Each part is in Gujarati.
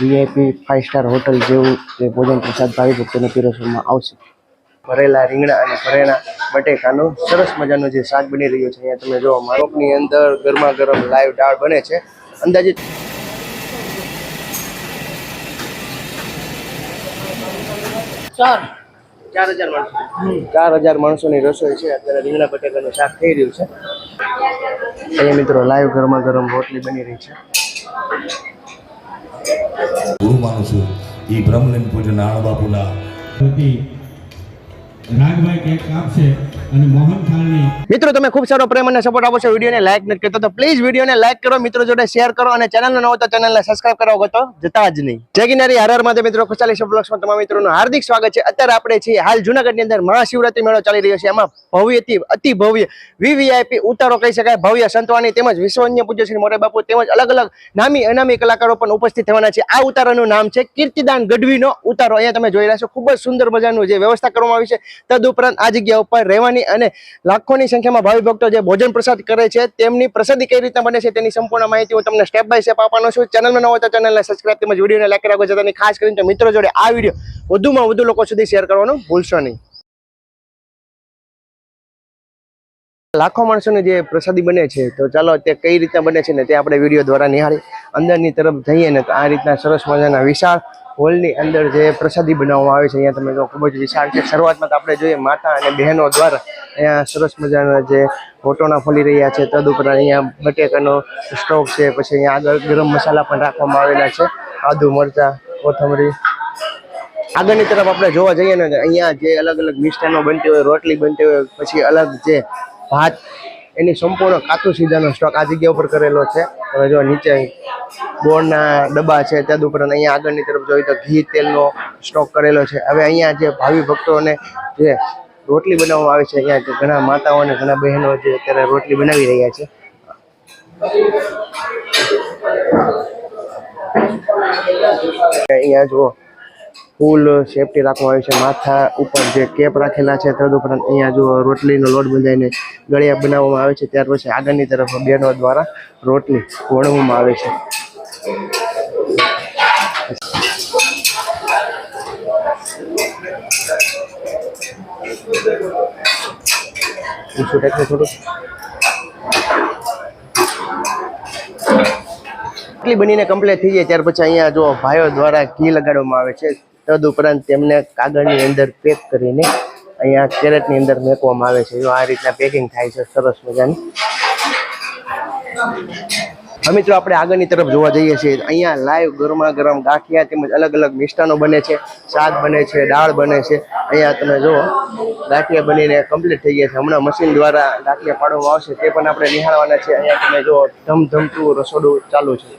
વીઆઈપી ફાઇવ સ્ટાર હોટલ જેવું જે ભોજન પ્રસાદ ભાવિ ભક્તોને પીરસવામાં આવશે. ભરેલા રીંગણા અને ભરેલા બટેકાનું સરસ મજાનું જે શાક બની રહ્યું છે અહીંયા તમે જોવા મારોપની અંદર ગરમા ગરમ લાઈવ દાળ બને છે. અંદાજિત ચાર. ચાર હજાર માણસો. ચાર હજાર માણસોની રસોઈ છે. અત્યારે રીંગણા બટેકાનું શાક થઈ રહ્યું છે. અહીંયા મિત્રો લાઈવ ગરમા ગરમ રોટલી બની રહી છે. ગુરુ માનું છું. એ બ્રહ્મલિન પૂજન નાણા બાપુના રાગભાઈ કેક આપશે મિત્રો, તમે ખૂબ સારો પ્રેમ અને સપોર્ટ આપો છો વિડીયોને લાઈક નથી કરતો, તો પ્લીઝ વિડીયોને લાઈક કરો, મિત્રો જોડે શેર કરો અને ચેનલ નવો તો ચેનલને સબસ્ક્રાઇબ કરવા તો જતા જ નહીં. જય ગિરનારી, હર મિત્રો, ખુશાલી બ્લોગ્સમાં તમામ મિત્રોનું હાર્દિક સ્વાગત છે. અત્યારે આપણે છીએ હાલ જૂનાગઢની અંદર મહાશિવરાત્રી મેળો ચાલી રહ્યો છે. એમાં ભવ્યથી અતિ ભવ્ય વીવીઆઈપી ઉતારો કહી શકાય, ભવ્ય સંતવાની તેમજ વિશ્વન્ય પૂજ્ય શ્રી મોરે બાપુ તેમજ અલગ અલગ નામી અનામી કલાકારો પણ ઉપસ્થિત થવાના છે. આ ઉતારાનું નામ છે કીર્તિદાન ગઢવીનો ઉતારો. અહીંયા તમે જોઈ રહ્યા છો, ખૂબ જ સુંદર મજાનું જે વ્યવસ્થા કરવામાં આવી છે. તદુપરાંત આ જગ્યા ઉપર રહેવાની અને લાખોની સંખ્યામાં ભાવિ ભક્તો જે ભોજન પ્રસાદ કરે છે, તેમની પ્રસાદી કઈ રીતે બને છે તેની સંપૂર્ણ માહિતી હું તમને સ્ટેપ બાય સ્ટેપ આપવાનો છું. ચેનલમાં ન હોય તો ચેનલને સબસ્ક્રાઈબ તેમજ વિડીયોને લાઈક કરવા જતાની ખાસ કરીને મિત્રો જોડે આ વીડિયો વધુમાં વધુ લોકો સુધી શેર કરવાનું ભૂલશો નહીં. લાખો માણસોની જે પ્રસાદી બને છે, તો ચાલો તે કઈ રીતના બને છે ને તે આપણે વીડિયો દ્વારા નિહાળી. અંદરની તરફ જઈએ ને તો આ રીતના સરસ મજાના વિશાળ હોલની અંદર જે પ્રસાદી બનાવવામાં આવે છે, અહીંયા તમે જો ખૂબ જ વિશાળ છે. શરૂઆતમાં તો આપણે જોઈએ માતા અને બહેનો દ્વારા. અહીંયા સરસ મજાના જે ફોટોના ફોલી રહ્યા છે. તદુપરાંત અહીંયા બટેકાનો સ્ટોક છે, પછી અહીંયા આગળ ગરમ મસાલા પણ રાખવામાં આવેલા છે. આદુ, મરચાં, કોથમરી. આગળની તરફ આપણે જોવા જઈએ ને અહીંયા જે અલગ અલગ મિષ્ટાનો બનતી હોય, રોટલી બનતી હોય, પછી અલગ જે ભાત એની સંપૂર્ણ કાચું સીધાનો સ્ટોક આ જગ્યા ઉપર કરેલો છે. તમે જો નીચે ગોળના ડબ્બા છે તદુપરાંત અહીંયા આગળની તરફ જોઈએ તો ઘી તેલનો સ્ટોક કરેલો છે. હવે અહીંયા જે ભાવિ ભક્તોને જે રોટલી બનાવવામાં આવે છે, અહીંયા ઘણા માતાઓ અને ઘણા બહેનો જે અત્યારે રોટલી બનાવી રહ્યા છે. અહીંયા જુઓ. ફૂલ સેફટી રાખવામાં આવી છે. માથા ઉપર જે કેપ રાખેલા છે તદુપરાંત અહીંયા જો રોટલીનો લોટ બંધાઈને ગળિયા બનાવવામાં આવે છે, ત્યાર પછી આગળની તરફ બેનો દ્વારા રોટલી વણવામાં આવે છે. રોટલી બનીને કમ્પ્લીટ થઈ જાય, ત્યાર પછી અહીંયા જો ભાઈઓ દ્વારા ઘી લગાડવામાં આવે છે. તદુપરાંત તેમને કાગળની અંદર પેક કરીને અહીંયા કેરેટની અંદર મેકવામાં આવે છે. જો આ રીતના પેકિંગ થાય છે, સરસ મજાની. મિત્રો આપણે આગળની તરફ જોવા જઈએ છીએ. અહીંયા લાઈવ ગરમા ગરમ ગાંઠિયા તેમજ અલગ અલગ મિષ્ટાનો બને છે. શાક બને છે, દાળ બને છે. અહીંયા તમે જુઓ, ગાંઠિયા બનીને કમ્પ્લીટ થઈ ગયા છે. હમણાં મશીન દ્વારા ગાંઠિયા પાડવામાં આવશે, તે પણ આપણે નિહાળવાના છે અહીંયા તમે જુઓ, ધમધમતું રસોડું ચાલુ છે.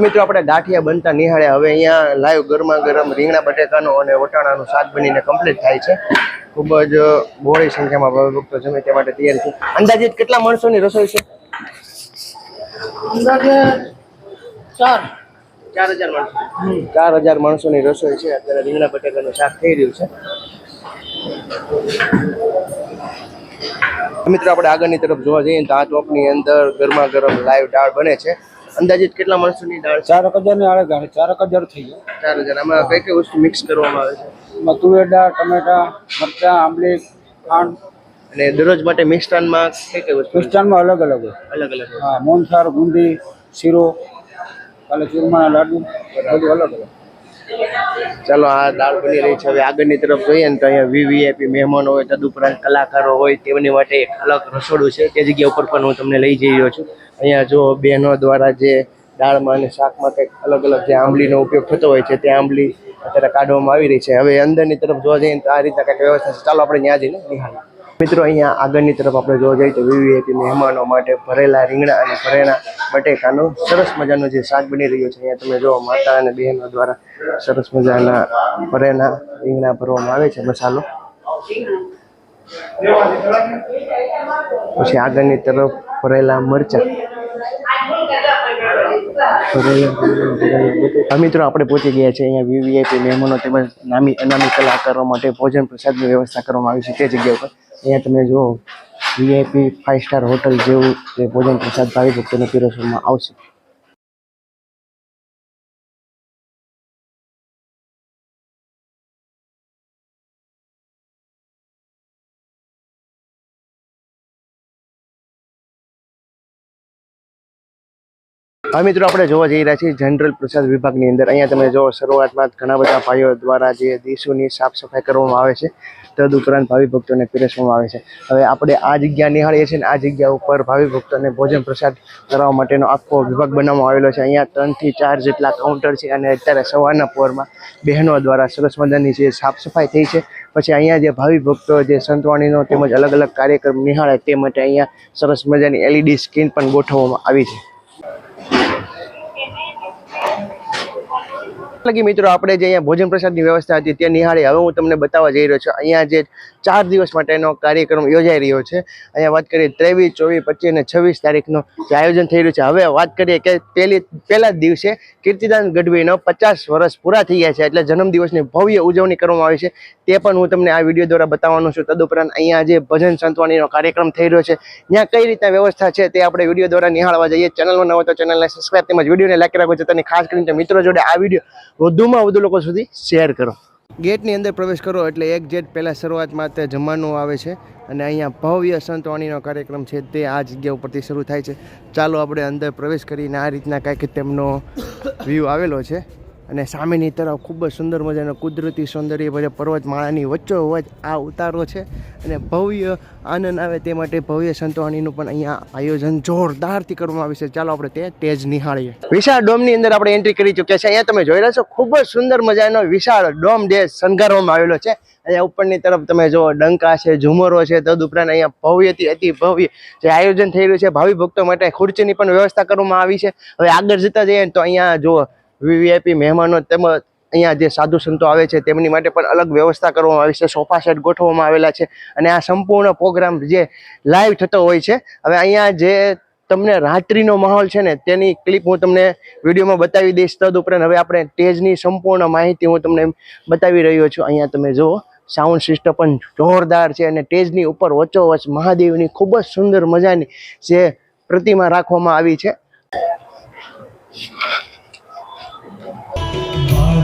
મિત્રો, આપણે ગાંઠિયા બનતા નિહાળ્યા. હવે અહીંયા લાઈવ ગરમા ગરમ રીંગણા, બટેકાનો અને વટાણાનું શાક બનીને કમ્પ્લીટ થાય છે. ખૂબ જ બહોળી સંખ્યામાં ભાવિ ભક્તો જમે તે માટે તૈયાર છે. અંદાજિત કેટલા માણસોની રસોઈ છે? અંદાજે ચાર. ચાર હજાર માણસો. ચાર હજાર માણસોની રસોઈ છે. અત્યારે રીંગણા બટેકાનું શાક થઈ રહ્યું છે. મિત્રો આપણે આગળની તરફ જોવા જઈએ તો આ ચોકની અંદર ગરમા ગરમ લાઈવ દાળ બને છે. અંદાજિત કેટલા માણસોની દાળ ચાર હજારની આડે ગાંઠ ચાર હજાર થઈ ગયા ચાર હજાર. આમાં કઈ કઈ વસ્તુ મિક્સ કરવામાં આવે છે? તુવેર દાળ ટમેટા મરચાં આંબલી ખાંડ. અને દરરોજ માટે મિષ્ટાનમાં કઈ કઈ વસ્તુ? ક્રિસ્ટાનમાં અલગ અલગ હોય. અલગ અલગ હા મોનસાર બુંદી શીરો. કાલે ચૂરમાના લાડુ બધું અલગ અલગ. ચાલો, આ દાળ બની રહી છે. હવે આગળની તરફ જોઈએ ને તો અહીંયા વીવીઆઈપી મહેમાનો હોય, તદુપરાંત કલાકારો હોય તેમની માટે એક અલગ રસોડું છે. તે જગ્યા ઉપર પણ હું તમને લઈ જઈ રહ્યો છું. અહીંયા જો બહેનો દ્વારા જે દાળમાં અને શાકમાં કંઈક અલગ અલગ જે આંબલીનો ઉપયોગ થતો હોય છે, તે આંબલી અત્યારે કાઢવામાં આવી રહી છે. હવે અંદરની તરફ જોવા જઈએ તો આ રીતના કંઈક વ્યવસ્થા ચાલો, આપણે ત્યાં જઈને નિહાળીએ મિત્રો, અહીંયા આગળની તરફ આપણે જોવા જઈએ તો વીવીઆઈપી મહેમાનો માટે ભરેલા રીંગણા અને ભરેલા બટેકાનું સરસ મજાનું જે શાક બની રહ્યું છે, અહીંયા તમે જોવો માતા અને બહેનો દ્વારા સરસ મજાના ભરેલા રીંગણા ભરવામાં આવે છે, મસાલો. પછી આગળની તરફ ભરેલા મરચા. મિત્રો, આપણે પહોંચી ગયા છે અહીંયા વીવીઆઈપી મહેમાનો તેમજ નામી અનામી કલાકારો માટે ભોજન પ્રસાદની વ્યવસ્થા કરવામાં આવી છે તે જગ્યા ઉપર. અહીંયા તમે જુઓ વીઆઈપી ફાઇવ સ્ટાર હોટલ જેવું જે ભોજન પ્રસાદ ભાવિ ભક્તોને પીરસવામાં આવશે. હા મિત્રો આપણે જોવા જઈ રહ્યા છીએ જનરલ પ્રસાદ વિભાગની અંદર. અહીંયા તમે જો શરૂઆતમાં ઘણા બધા ભાઈઓ દ્વારા જે દેશોની સાફ સફાઈ કરવામાં આવે છે, તદ ઉપરાંત ભાવિ ભક્તોને પીરસવામાં આવે છે. હવે આપણે આ જગ્યા નિહાળીએ છીએ આ જગ્યા ઉપર ભાવિ ભક્તોને ભોજન પ્રસાદ કરવા માટેનો આખો વિભાગ બનાવવામાં આવેલો છે. અહીંયા ત્રણથી ચાર જેટલા કાઉન્ટર છે અને અત્યારે સવારના પોરમાં બહેનો દ્વારા સરસ મજાની જે સાફ સફાઈ થઈ છે. પછી અહીંયા જે ભાવિ ભક્તો, જે સંતવાણીનો તેમજ અલગ અલગ કાર્યક્રમ નિહાળે તે માટે અહીંયા સરસ મજાની એલઈડી સ્ક્રીન પણ ગોઠવવામાં આવી છે. લગી મિત્રો, આપણે જે અહીંયા ભોજન પ્રસાદની વ્યવસ્થા હતી તે નિહાળી હવે હું તમને બતાવવા જઈ રહ્યો છું. અહીંયા જે ચાર દિવસ માટેનો કાર્યક્રમ યોજાઈ રહ્યો છે. અહીંયા વાત કરીએ ત્રેવીસ, ચોવીસ, પચીસ અને છવ્વીસ તારીખનો જે આયોજન થઈ રહ્યું છે. હવે વાત કરીએ કે પહેલી પહેલા જ દિવસે કીર્તિદાન ગઢવીનો પચાસ વર્ષ પૂરા થઈ ગયા છે, એટલે જન્મદિવસની ભવ્ય ઉજવણી કરવામાં આવી છે. તે પણ હું તમને આ વીડિયો દ્વારા બતાવવાનો છું. તદુપરાંત અહીંયા જે ભજન સંતવાણીનો કાર્યક્રમ થઈ રહ્યો છે, ત્યાં કઈ રીતના વ્યવસ્થા છે તે આપણે વીડિયો દ્વારા નિહાળવા જઈએ. ચેનલમાં ન તો ચેનલને સબસ્ક્રાઈબ તેમજ વિડીયોને લાઈક રાખો જતાની ખાસ કરીને મિત્રો જોડે આ વીડિયો વધુમાં વધુ લોકો સુધી શેર કરો. ગેટની અંદર પ્રવેશ કરો એટલે એક જેટ પહેલાં શરૂઆતમાં તે જમવાનું આવે છે અને અહીંયા ભવ્ય સંતવાણીનો કાર્યક્રમ છે તે આ જગ્યા ઉપરથી શરૂ થાય છે. ચાલો આપણે અંદર પ્રવેશ કરીને આ રીતના કાંઈક તેમનો વ્યૂ આવેલો છે. અને સામેની તરફ ખૂબ જ સુંદર મજાનો કુદરતી સૌંદર્ય ભરે પર્વતમાળાની વચ્ચોવચ આ ઉતારો છે અને ભવ્ય આનંદ આવે તે માટે ભવ્ય સંતવાણીનું પણ અહીંયા આયોજન જોરદારથી કરવામાં આવ્યું છે. ચાલો આપણે તે તેજ નિહાળીએ. વિશાળ ડોમની અંદર આપણે એન્ટ્રી કરી ચૂક્યા છે અહીંયા તમે જોઈ રહ્યા છો, ખૂબ જ સુંદર મજાનો વિશાળ ડોમ જે શણગારવામાં આવેલો છે. અહીંયા ઉપરની તરફ તમે જો ડંકા છે, ઝુમરો છે, તદ ઉપરાંત અહીંયા ભવ્યથી અતિ ભવ્ય જે આયોજન થઈ રહ્યું છે. ભાવિ ભક્તો માટે ખુરચીની પણ વ્યવસ્થા કરવામાં આવી છે. હવે આગળ જતા જઈએ તો અહીંયા જો વીવીઆઈપી મહેમાનો તેમજ અહીંયા જે સાધુ સંતો આવે છે, તેમની માટે પણ અલગ વ્યવસ્થા કરવામાં આવી છે, સોફા સેટ ગોઠવવામાં આવેલા છે અને આ સંપૂર્ણ પ્રોગ્રામ જે લાઈવ થતો હોય છે, હવે અહીંયા જે તમને રાત્રિનો માહોલ છે ને, તેની ક્લિપ હું તમને વિડીયોમાં બતાવી દઈશ. તદ ઉપરાંત હવે આપણે સ્ટેજની સંપૂર્ણ માહિતી હું તમને બતાવી રહ્યો છું. અહીંયા તમે જુઓ, સાઉન્ડ સિસ્ટમ પણ જોરદાર છે અને સ્ટેજની ઉપર વચ્ચોવચ મહાદેવની ખૂબ જ સુંદર મજાની જે પ્રતિમા રાખવામાં આવી છે.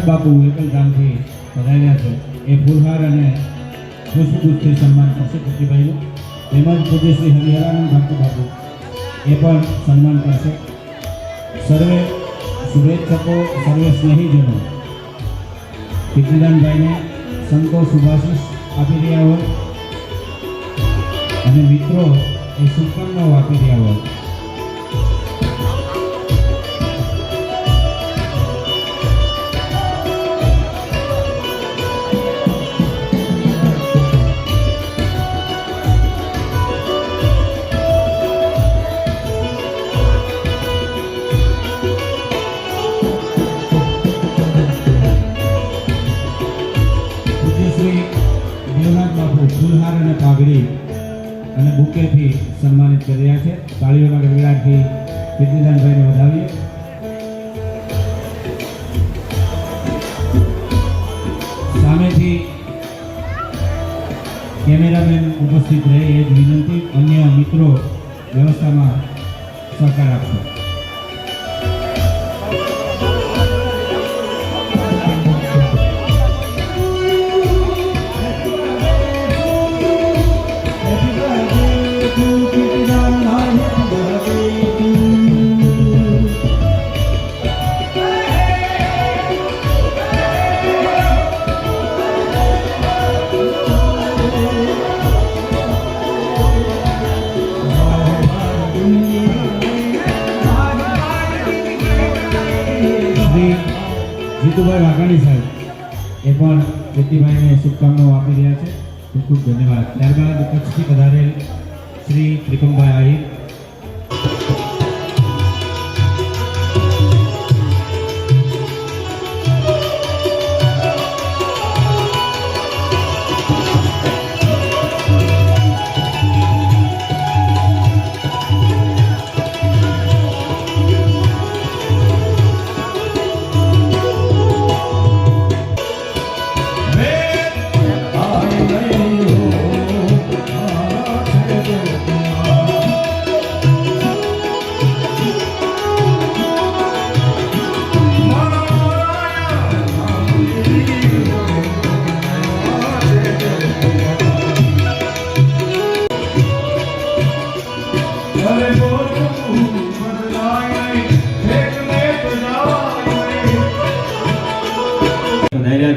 દેવનાથ બાપુ એકલધામથી પધાર્યા છે. એ ફૂલહાર અને પુષ્પગુચ્છથી સન્માન કરશે પ્રતિભાઈનું તેમજ પૂજ્ય શ્રી હરિહરાનંદ ભક્ત બાપુ. એ પણ સન્માન કરશે. સર્વે શુભેચ્છકો, સર્વે સ્નેહીજનો. કીર્તિદાનભાઈને સંતો શુભાશીષ આપી રહ્યા હોય. અને મિત્રો, એ શુભકામનાઓ આપી રહ્યા હોય. બુકેથી સન્માનિત કરી રહ્યા છે. તાળીઓના ગગડાટથી કીર્તિદાનભાઈને વધાવીએ. સામેથી કેમેરામેન ઉપસ્થિત રહે એ જ વિનંતી. અન્ય મિત્રો વ્યવસ્થામાં સહકાર આપશો. કીર્તિભાઈ વાઘાણી સાહેબ, એ પણ કીર્તિભાઈને શુભકામનાઓ આપી રહ્યા છે. ખૂબ ખૂબ ધન્યવાદ. ત્યારબાદ કચ્છથી પધારેલ શ્રી ત્રિકમભાઈ આહિર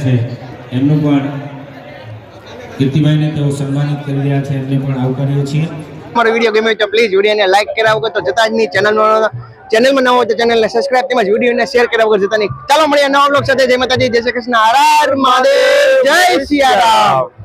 છે. એમનું પણ કીર્તિભાઈને તેઓ સન્માનિત કરી રહ્યા છે. એમને પણ આવકારીએ છીએ. અમારો વીડિયો ગમ્યો તો પ્લીઝ વિડીયોને લાઈક કર્યા વગર તો જતા જ નહીં ચેનલમાં ચેનલમાં નવો તો ચેનલને સબસ્ક્રાઇબ તેમજ વિડીયોને શેર કર્યા વગર જતા નહીં. ચાલો મળીએ નવા બ્લોગ સાથે. જય માતાજી. જય શ્રી કૃષ્ણ. હર હર મહાદેવ. જય સિયારામ